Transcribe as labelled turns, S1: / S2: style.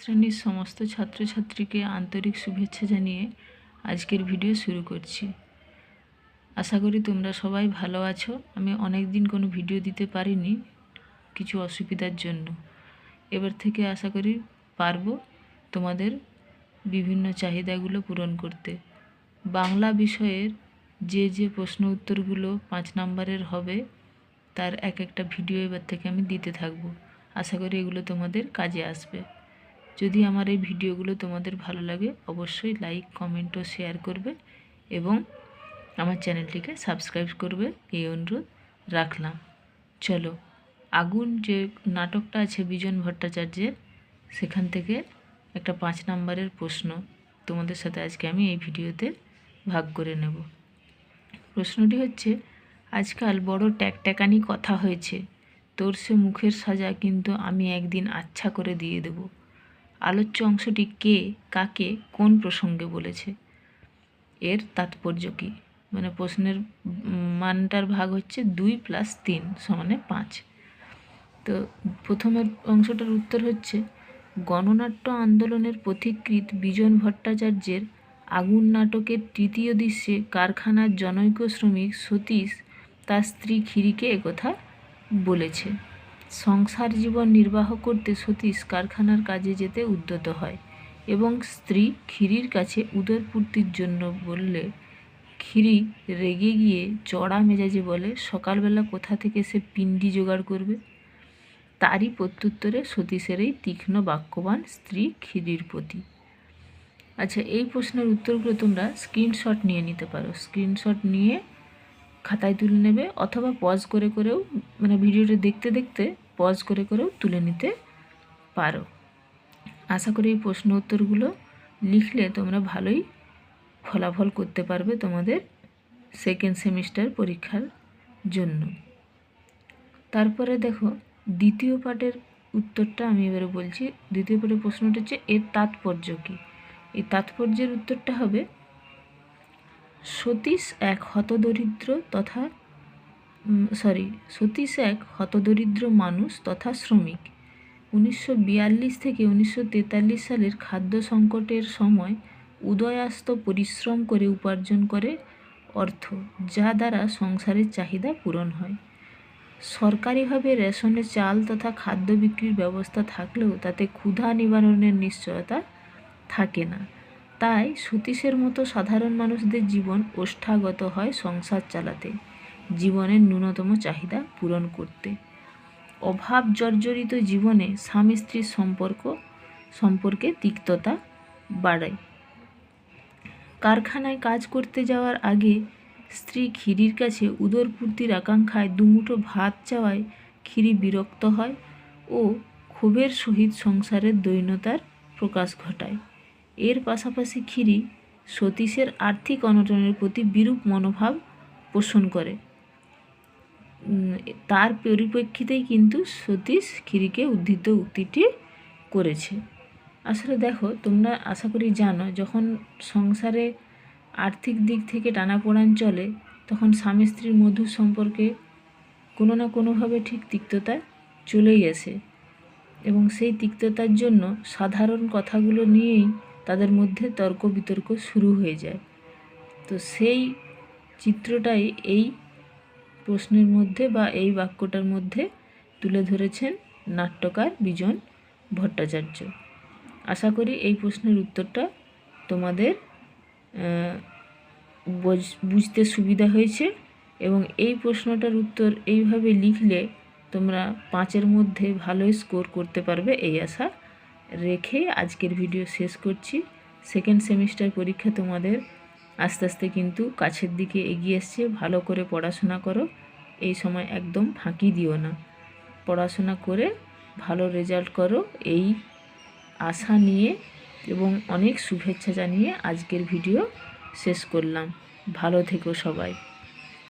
S1: শ্রেণির সমস্ত ছাত্রছাত্রীকে আন্তরিক শুভেচ্ছা জানিয়ে আজকের ভিডিও শুরু করছি। আশা করি তোমরা সবাই ভালো আছো। আমি অনেক দিন কোনো ভিডিও দিতে পারিনি কিছু অসুবিধার জন্য। এবার থেকে আশা করি পারব তোমাদের বিভিন্ন চাহিদাগুলো পূরণ করতে। বাংলা বিষয়ের যে যে প্রশ্ন উত্তরগুলো পাঁচ নাম্বারের হবে, তার এক একটা ভিডিও এবার থেকে আমি দিতে থাকব। আশা করি এগুলো তোমাদের কাজে আসবে। যদি আমার এই ভিডিওগুলো তোমাদের ভালো লাগে, অবশ্যই লাইক কমেন্ট ও শেয়ার করবে এবং আমার চ্যানেলটিকে সাবস্ক্রাইব করবে। এই অনুরোধ রাখলাম। চলো, আগুন যে নাটকটা আছে বিজন ভট্টাচার্যের, সেখান থেকে একটা পাঁচ নাম্বারের প্রশ্ন তোমাদের সাথে আজকে আমি এই ভিডিওতে ভাগ করে নেব। প্রশ্নটি হচ্ছে, আজকাল বড় ট্যাকট্যাকানি কথা হয়েছে, তোর সে মুখের সাজা কিন্তু আমি একদিন আচ্ছা করে দিয়ে দেব। আলোচ্য অংশটি কে, কাকে, কোন প্রসঙ্গে বলেছে? এর তাৎপর্য কী? মানে প্রশ্নের মানটার ভাগ হচ্ছে দুই প্লাস তিন সমানে পাঁচ। তো প্রথমের অংশটার উত্তর হচ্ছে, গণনাট্য আন্দোলনের পথিকৃত বিজন ভট্টাচার্যের আগুন নাটকের তৃতীয় দৃশ্যে কারখানার জনৈক শ্রমিক সতীশ তার স্ত্রী ক্ষিরিকে একথা বলেছে। সংসার জীবন নির্বাহ করতে সতীশ কারখানার কাজে যেতে উদ্যত হয় এবং স্ত্রী ক্ষিরির কাছে উদরপূর্তির জন্য বললে, ক্ষিরি, রেগে গিয়ে চড়া মেজাজে বলে, সকালবেলা কোথা থেকে সে পিণ্ডি জোগাড় করবে? তারই প্রত্যুত্তরে সতীশের এই তীক্ষ্ণ বাক্যবান স্ত্রী ক্ষিরির প্রতি। আচ্ছা এই প্রশ্নের উত্তরগুলো তোমরা স্ক্রিনশট নিয়ে নিতে পারো। স্ক্রিনশট নিয়ে খাতায় তুলে নেবে অথবা পজ করে করেও মানে ভিডিওটা দেখতে দেখতে পজ করে করেও তুলে নিতে পারো। আশা করি এই প্রশ্ন উত্তরগুলো লিখলে তোমরা ভালোই ফলাফল করতে পারবে তোমাদের সেকেন্ড সেমিস্টার পরীক্ষার জন্য। তারপরে দেখো, দ্বিতীয় পার্টের উত্তরটা আমি এবারে বলছি। দ্বিতীয় পার্টের প্রশ্নটা হচ্ছে, এর তাৎপর্য কী? এই তাৎপর্যের উত্তরটা হবে, সতীশ এক হতদরিদ্র তথা সরি সতীশ এক হতদরিদ্র মানুষ তথা শ্রমিক। উনিশশো বিয়াল্লিশ থেকে উনিশশো তেতাল্লিশ সালের খাদ্য সংকটের সময় উদয়াস্ত পরিশ্রম করে উপার্জন করে অর্থ, যা দ্বারা সংসারের চাহিদা পূরণ হয়। সরকারিভাবে রেশনে চাল তথা খাদ্য বিক্রির ব্যবস্থা থাকলেও তাতে ক্ষুধা নিবারণের নিশ্চয়তা থাকে না। তাই সতীশের মতো সাধারণ মানুষদের জীবন ওষ্ঠাগত হয় সংসার চালাতে। জীবনের ন্যূনতম চাহিদা পূরণ করতে। অভাব জর্জরিত জীবনে স্বামী স্ত্রীর সম্পর্ক, সম্পর্কে তিক্ততা বাড়ায়। কারখানায় কাজ করতে যাওয়ার আগে স্ত্রী ক্ষিরির কাছে উদরপূর্তির আকাঙ্ক্ষায় দুমুঠো ভাত চাওয়ায় ক্ষিরি বিরক্ত হয় ও ক্ষোভের সহিত সংসারের দৈন্যতার প্রকাশ ঘটায়। এর পাশাপাশি ক্ষিরি সতীশের আর্থিক অনটনের প্রতি বিরূপ মনোভাব পোষণ করে। তার পরিপ্রেক্ষিতেই কিন্তু সতীশ ক্ষিরিকে উদ্ধৃত উক্তিটি করেছে। আসলে দেখো, তোমরা আশা করি জানো, যখন সংসারে আর্থিক দিক থেকে টানাপোড়ান চলে, তখন স্বামী স্ত্রীর মধুর সম্পর্কে কোনো না কোনোভাবে ঠিক তিক্ততা চলেই আসে। এবং সেই তিক্ততার জন্য সাধারণ কথাগুলো নিয়েই তাদের মধ্যে তর্ক বিতর্ক শুরু হয়ে যায়। তো সেই চিত্রটাই এই প্রশ্নের মধ্যে বা এই বাক্যটার মধ্যে তুলে ধরেছেন নাট্যকার বিজন ভট্টাচার্য। আশা করি এই প্রশ্নের উত্তরটা তোমাদের বোঝ- বুঝতে সুবিধা হয়েছে এবং এই প্রশ্নটার উত্তর এইভাবে লিখলে তোমরা পাঁচের মধ্যে ভালো স্কোর করতে পারবে এই আশা রেখে আজকের ভিডিও শেষ করছি। সেকেন্ড সেমিস্টার পরীক্ষা তোমাদের আস্তে আস্তে কিন্তু কাছের দিকে এগিয়ে এসছে, ভালো করে পড়াশোনা করো। এই সময় একদম ফাঁকি দিও না। পড়াশোনা করে ভালো রেজাল্ট করো। এই আশা নিয়ে এবং অনেক শুভেচ্ছা জানিয়ে আজকের ভিডিও শেষ করলাম। ভালো থেকো সবাই।